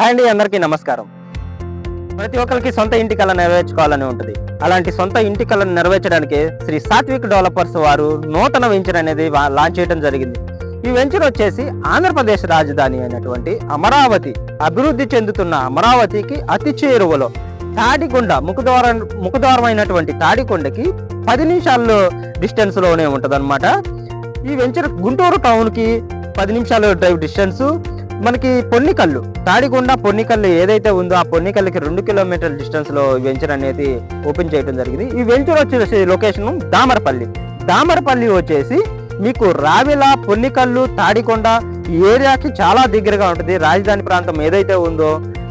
Hi అండి అందరికీ నమస్కారం. ప్రతి ఒక్కరికి సొంత ఇంటి కళ నెరవేర్చుకోవాలని ఉంటుంది. అలాంటి సొంత ఇంటి కళను నెరవేర్చడానికి శ్రీ సాత్విక్ డెవలపర్స్ వారు నూతన వెంచర్ అనేది లాంచ్ చేయడం జరిగింది. ఈ వెంచర్ వచ్చేసి ఆంధ్రప్రదేశ్ రాజధాని అయినటువంటి అమరావతి. అభివృద్ధి చెందుతున్న అమరావతికి అతి చేరువలో తాడికొండ ముఖద్వారం ముఖద్వారమైనటువంటి తాడికొండకి పది నిమిషాల్లో డిస్టెన్స్లోనే ఉంటదన్నమాట. ఈ వెంచర్ గుంటూరు టౌన్కి పది నిమిషాలు డ్రైవ్ డిస్టెన్స్. మనకి పొన్నికల్లు తాడిగుండా పొన్నికల్లు ఏదైతే ఉందో ఆ పొన్నికల్లుకి రెండు కిలోమీటర్ల డిస్టెన్స్లో వెంచర్ అనేది ఓపెన్ చేయడం జరిగింది. ఈ వెంచర్ వచ్చేసి లొకేషన్ దామరపల్లి. దామరపల్లి వచ్చేసి మీకు రావిల పొన్నికల్లు తాడికొండ ఈ ఏరియాకి చాలా దగ్గరగా ఉంటుంది. రాజధాని ప్రాంతం ఏదైతే ఉందో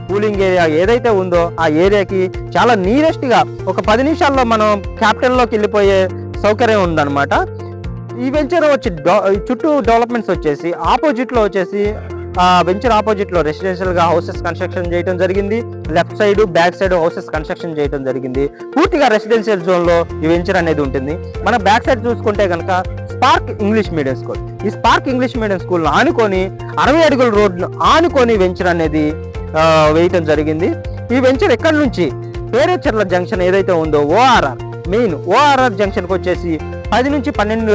కూలింగ్ ఏరియా ఏదైతే ఉందో ఆ ఏరియాకి చాలా నీరెస్ట్గా ఒక పది నిమిషాల్లో మనం క్యాపిటల్లోకి వెళ్ళిపోయే సౌకర్యం ఉందన్నమాట. ఈ వెంచర్ వచ్చి చుట్టూ డెవలప్మెంట్స్ వచ్చేసి ఆపోజిట్లో వచ్చేసి వెంచర్ ఆపోజిట్లో రెసిడెన్షియల్గా హౌసెస్ కన్స్ట్రక్షన్ చేయడం జరిగింది. Left side back side houses construction చేయడం జరిగింది. పూర్తిగా రెసిడెన్షియల్ జోన్లో ఈ వెంచర్ అనేది ఉంటుంది. మన బ్యాక్ సైడ్ చూసుకుంటే కనుక స్పార్క్ ఇంగ్లీష్ మీడియం స్కూల్ ఈ స్పార్క్ ఇంగ్లీష్ మీడియం స్కూల్ ఆనుకొని అరవై అడుగుల రోడ్ను ఆనుకొని వెంచర్ అనేది వేయటం జరిగింది. ఈ వెంచర్ ఎక్కడి నుంచి? పేరేచర్ల జంక్షన్ ఏదైతే ఉందో ఓఆర్ఆర్ మెయిన్ ఓఆర్ఆర్ జంక్షన్కి వచ్చేసి పది నుంచి పన్నెండు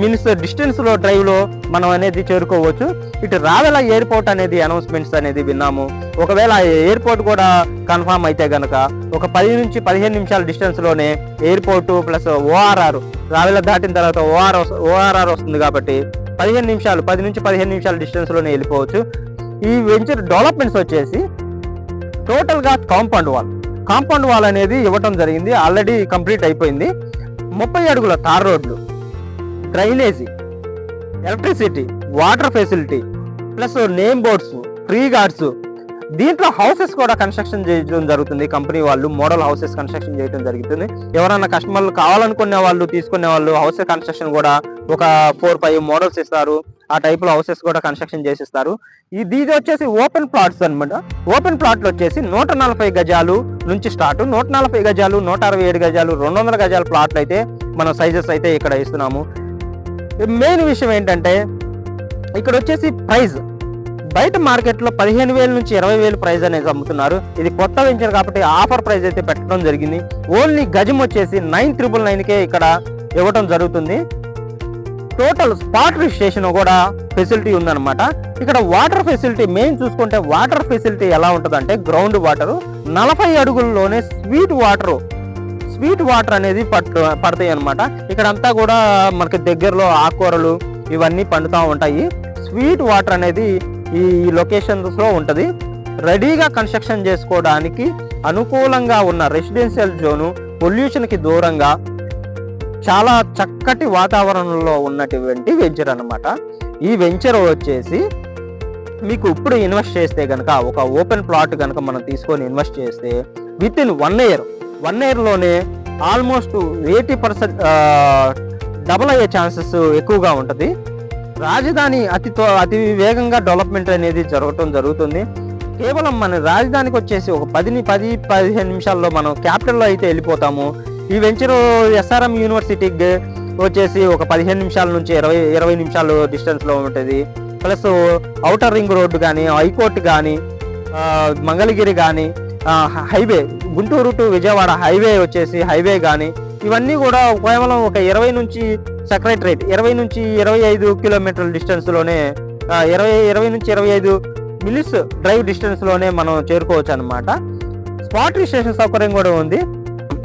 మినిట్స్ డిస్టెన్స్లో డ్రైవ్లో మనం అనేది చేరుకోవచ్చు. ఇటు రావెల ఎయిర్పోర్ట్ అనేది అనౌన్స్మెంట్స్ అనేది విన్నాము. ఒకవేళ ఎయిర్పోర్ట్ కూడా కన్ఫామ్ అయితే గనక ఒక పది నుంచి పదిహేను నిమిషాల డిస్టెన్స్లోనే ఎయిర్పోర్టు ప్లస్ ఓఆర్ఆర్ రావెల దాటిన తర్వాత ఓఆర్ ఓఆర్ఆర్ వస్తుంది కాబట్టి పదిహేను నిమిషాలు పది నుంచి పదిహేను నిమిషాల డిస్టెన్స్లోనే వెళ్ళిపోవచ్చు. ఈ వెంచర్ డెవలప్మెంట్స్ వచ్చేసి టోటల్గా కాంపౌండ్ వాల్ కాంపౌండ్ వాల్ అనేది ఇవ్వటం జరిగింది. ఆల్రెడీ కంప్లీట్ అయిపోయింది. ముప్పై అడుగుల తార్ రోడ్లు drainage electricity water facility plus name boards tree guards. దీంట్లో హౌసెస్ కూడా కన్స్ట్రక్షన్ చేయడం జరుగుతుంది. కంపెనీ వాళ్ళు మోడల్ హౌసెస్ కన్స్ట్రక్షన్ చేయడం జరుగుతుంది. ఎవరైనా కస్టమర్లు కావాలనుకునే వాళ్ళు తీసుకునే వాళ్ళు హౌస్ కన్స్ట్రక్షన్ కూడా ఒక ఫోర్ ఫైవ్ మోడల్స్ ఇస్తారు. ఆ టైప్లో హౌసెస్ కూడా కన్స్ట్రక్షన్ చేసిస్తారు. ఇది ఇది వచ్చేసి ఓపెన్ ప్లాట్స్ అనమాట ఓపెన్ ప్లాట్లు వచ్చేసి నూట నలభై గజాలు నుంచి స్టార్ట్. నూట నలభై గజాలు నూట అరవై ఏడు గజాలు రెండు వందల గజాల ప్లాట్లు అయితే మన సైజెస్ అయితే ఇక్కడ ఇస్తున్నాము. మెయిన్ విషయం ఏంటంటే ఇక్కడ వచ్చేసి ప్రైజ్ బయట మార్కెట్లో పదిహేను వేల నుంచి ఇరవై వేలు ప్రైజ్ అనేది అమ్ముతున్నారు. ఇది కొత్త వెంచర్ కాబట్టి ఆఫర్ ప్రైజ్ అయితే పెట్టడం జరిగింది. ఓన్లీ గజం వచ్చేసి నైన్ త్రిబుల్ నైన్కే ఇక్కడ ఇవ్వడం జరుగుతుంది. టోటల్ స్పాట్ రిజిస్ట్రేషన్ కూడా ఫెసిలిటీ ఉందన్నమాట. ఇక్కడ వాటర్ ఫెసిలిటీ మెయిన్ చూసుకుంటే వాటర్ ఫెసిలిటీ ఎలా ఉంటుందంటే గ్రౌండ్ వాటర్ నలభై అడుగుల్లోనే స్వీట్ వాటర్ స్వీట్ వాటర్ అనేది పట్టు పడతాయి అనమాట ఇక్కడ అంతా కూడా మనకి దగ్గరలో ఆకుకూరలు ఇవన్నీ పండుతూ ఉంటాయి. స్వీట్ వాటర్ అనేది ఈ లొకేషన్స్లో ఉంటుంది. రెడీగా కన్స్ట్రక్షన్ చేసుకోవడానికి అనుకూలంగా ఉన్న రెసిడెన్షియల్ జోను పొల్యూషన్కి దూరంగా చాలా చక్కటి వాతావరణంలో ఉన్నటువంటి వెంచర్ అనమాట ఈ వెంచర్ వచ్చేసి మీకు ఇప్పుడు ఇన్వెస్ట్ చేస్తే కనుక ఒక ఓపెన్ ప్లాట్ కనుక మనం తీసుకొని ఇన్వెస్ట్ చేస్తే with in one year one ఇయర్లోనే ఆల్మోస్ట్ ఎయిటీ పర్సెంట్ డబుల్ అయ్యే ఛాన్సెస్ ఎక్కువగా ఉంటుంది. రాజధాని అతి త్వ- అతి వేగంగా డెవలప్మెంట్ అనేది జరగటం జరుగుతుంది. కేవలం మన రాజధానికి వచ్చేసి ఒక పదిని పది పదిహేను నిమిషాల్లో మనం క్యాపిటల్లో అయితే వెళ్ళిపోతాము. ఈ వెంచర్ ఎస్ఆర్ఎం యూనివర్సిటీకి వచ్చేసి ఒక పదిహేను నిమిషాల నుంచి ఇరవై ఇరవై నిమిషాలు డిస్టెన్స్లో ఉంటుంది. ప్లస్ ఔటర్ రింగ్ రోడ్డు కానీ హైకోర్టు కానీ మంగళగిరి కానీ highway Guntur to Vijayawada highway వచ్చేసి హైవే కానీ ఇవన్నీ కూడా కేవలం ఒక ఇరవై నుంచి సెక్రటరేట్ ఇరవై నుంచి ఇరవై ఐదు కిలోమీటర్ల డిస్టెన్స్లోనే ఇరవై ఇరవై నుంచి ఇరవై ఐదు మినిట్స్ డ్రైవ్ డిస్టెన్స్లోనే మనం చేరుకోవచ్చు అనమాట స్పాట్ రిజిస్ట్రేషన్ సౌకర్యం కూడా ఉంది.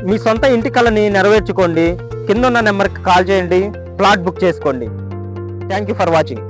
మీ సొంత ఇంటి కళని నెరవేర్చుకోండి. కింద ఉన్న నెంబర్కి కాల్ చేయండి. ప్లాట్ బుక్ చేసుకోండి. Thank you for watching.